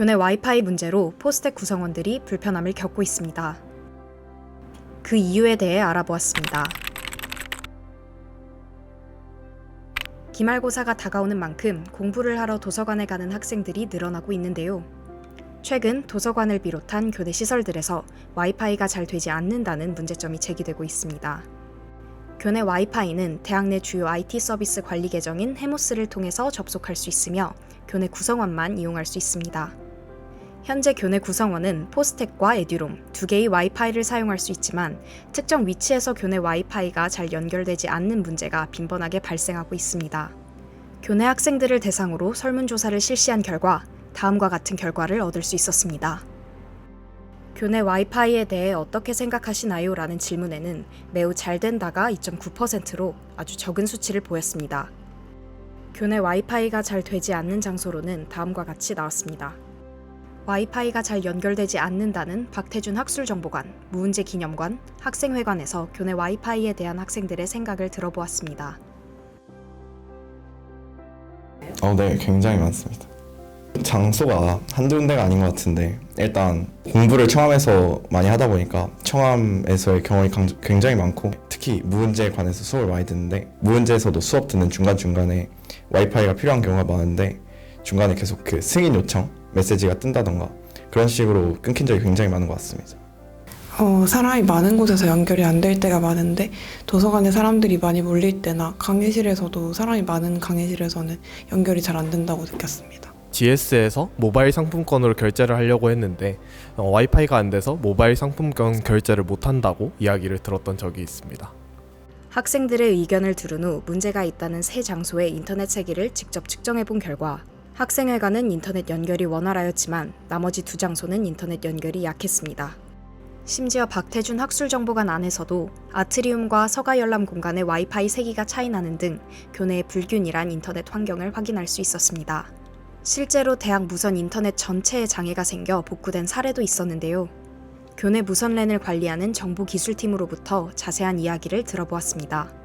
교내 와이파이 문제로 포스텍 구성원들이 불편함을 겪고 있습니다. 그 이유에 대해 알아보았습니다. 기말고사가 다가오는 만큼 공부를 하러 도서관에 가는 학생들이 늘어나고 있는데요. 최근 도서관을 비롯한 교내 시설들에서 와이파이가 잘 되지 않는다는 문제점이 제기되고 있습니다. 교내 와이파이는 대학 내 주요 IT 서비스 관리 계정인 해모스를 통해서 접속할 수 있으며 교내 구성원만 이용할 수 있습니다. 현재 교내 구성원은 포스텍과 에듀롬 두 개의 와이파이를 사용할 수 있지만 특정 위치에서 교내 와이파이가 잘 연결되지 않는 문제가 빈번하게 발생하고 있습니다. 교내 학생들을 대상으로 설문조사를 실시한 결과 다음과 같은 결과를 얻을 수 있었습니다. 교내 와이파이에 대해 어떻게 생각하시나요? 라는 질문에는 매우 잘 된다가 2.9%로 아주 적은 수치를 보였습니다. 교내 와이파이가 잘 되지 않는 장소로는 다음과 같이 나왔습니다. 와이파이가 잘 연결되지 않는다는 박태준 학술정보관, 무은재 기념관, 학생회관에서 교내 와이파이에 대한 학생들의 생각을 들어보았습니다. 어, 네, 굉장히 많습니다. 장소가 한두 군데가 아닌 것 같은데 일단 공부를 청암에서 많이 하다 보니까 청암에서의 경험이 강- 굉장히 많고 특히 무은재에 관해서 수업을 많이 듣는데 무은재에서도 수업 듣는 중간중간에 와이파이가 필요한 경우가 많은데 중간에 계속 그 승인 요청 메시지가 뜬다던가 그런 식으로 끊긴 적이 굉장히 많은 것 같습니다. 어, 사람이 많은 곳에서 연결이 안 될 때가 많은데 도서관에 사람들이 많이 몰릴 때나 강의실에서도 사람이 많은 강의실에서는 연결이 잘 안 된다고 느꼈습니다. GS에서 모바일 상품권으로 결제를 하려고 했는데 어, 와이파이가 안 돼서 모바일 상품권 결제를 못 한다고 이야기를 들었던 적이 있습니다. 학생들의 의견을 들은 후 문제가 있다는 세 장소의 인터넷 세기를 직접 측정해 본 결과 학생회관은 인터넷 연결이 원활하였지만 나머지 두 장소는 인터넷 연결이 약했습니다. 심지어 박태준 학술정보관 안에서도 아트리움과 서가열람 공간의 와이파이 세기가 차이 나는 등 교내의 불균일한 인터넷 환경을 확인할 수 있었습니다. 실제로 대학 무선 인터넷 전체에 장애가 생겨 복구된 사례도 있었는데요. 교내 무선 랜을 관리하는 정보기술팀으로부터 자세한 이야기를 들어보았습니다.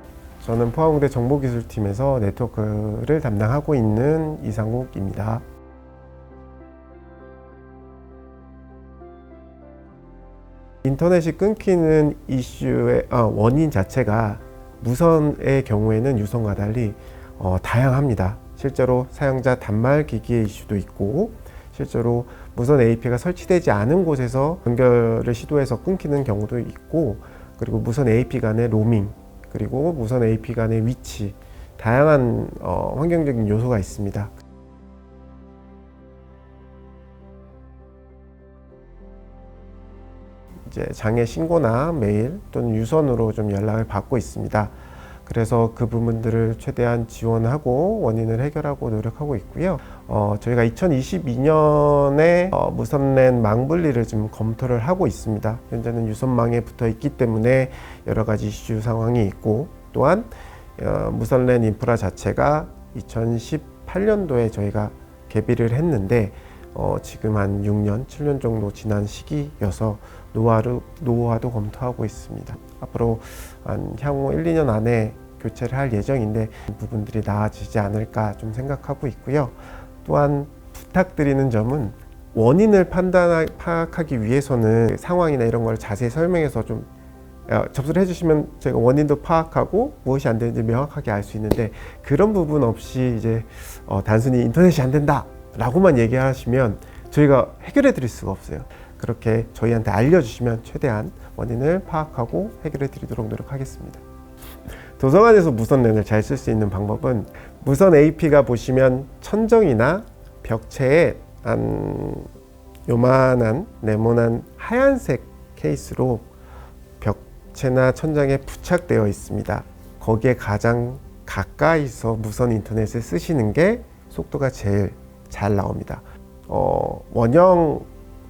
저는 포항대 정보기술팀에서 네트워크를 담당하고 있는 이상욱입니다. 인터넷이 끊기는 이슈의 아, 원인 자체가 무선의 경우에는 유선과 달리 어, 다양합니다. 실제로 사용자 단말 기기의 이슈도 있고 실제로 무선 AP가 설치되지 않은 곳에서 연결을 시도해서 끊기는 경우도 있고 그리고 무선 AP 간의 로밍 그리고 무선 AP 간의 위치 다양한 어, 환경적인 요소가 있습니다. 이제 장애 신고나 메일 또는 유선으로 좀 연락을 받고 있습니다. 그래서 그 부분들을 최대한 지원하고 원인을 해결하고 노력하고 있고요. 어, 저희가 2022년에 어, 무선랜 망 분리를 좀 검토를 하고 있습니다. 현재는 유선망에 붙어 있기 때문에 여러 가지 이슈 상황이 있고 또한 어, 무선랜 인프라 자체가 2018년도에 저희가 개비를 했는데 어, 지금 한 6년, 7년 정도 지난 시기여서 노화를, 노화도 검토하고 있습니다. 앞으로 한 향후 1, 2년 안에 교체를 할 예정인데 부분들이 나아지지 않을까 좀 생각하고 있고요. 또한 부탁드리는 점은 원인을 판단 파악하기 위해서는 상황이나 이런 걸 자세히 설명해서 좀 어, 접수를 해주시면 저희가 원인도 파악하고 무엇이 안 되는지 명확하게 알 수 있는데 그런 부분 없이 이제 어, 단순히 인터넷이 안 된다 라고만 얘기하시면 저희가 해결해 드릴 수가 없어요. 그렇게 저희한테 알려주시면 최대한 원인을 파악하고 해결해 드리도록 노력하겠습니다. 도서관에서 무선랜을 잘 쓸 수 있는 방법은 무선 AP가 보시면 천정이나 벽체에 한 요만한 네모난 하얀색 케이스로 벽체나 천장에 부착되어 있습니다. 거기에 가장 가까이서 무선 인터넷을 쓰시는 게 속도가 제일 잘 나옵니다. 어, 원형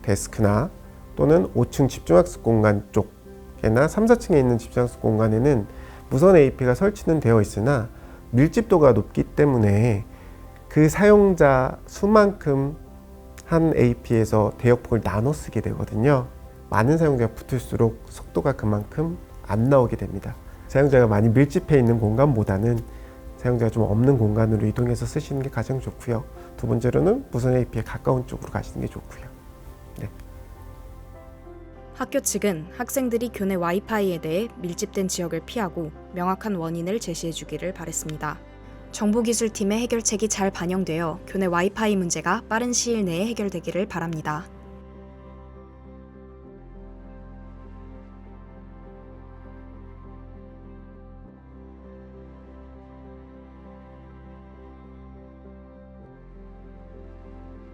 데스크나 또는 5층 집중학습 공간 쪽에나 3, 4층에 있는 집중학습 공간에는 무선 AP가 설치는 되어 있으나 밀집도가 높기 때문에 그 사용자 수만큼 한 AP에서 대역폭을 나눠 쓰게 되거든요. 많은 사용자가 붙을수록 속도가 그만큼 안 나오게 됩니다. 사용자가 많이 밀집해 있는 공간보다는 사용자가 좀 없는 공간으로 이동해서 쓰시는 게 가장 좋고요. 두 번째로는 무선 AP에 가까운 쪽으로 가시는 게 좋고요. 학교 측은 학생들이 교내 와이파이에 대해 밀집된 지역을 피하고 명확한 원인을 제시해 주기를 바랬습니다. 정보기술팀의 해결책이 잘 반영되어 교내 와이파이 문제가 빠른 시일 내에 해결되기를 바랍니다.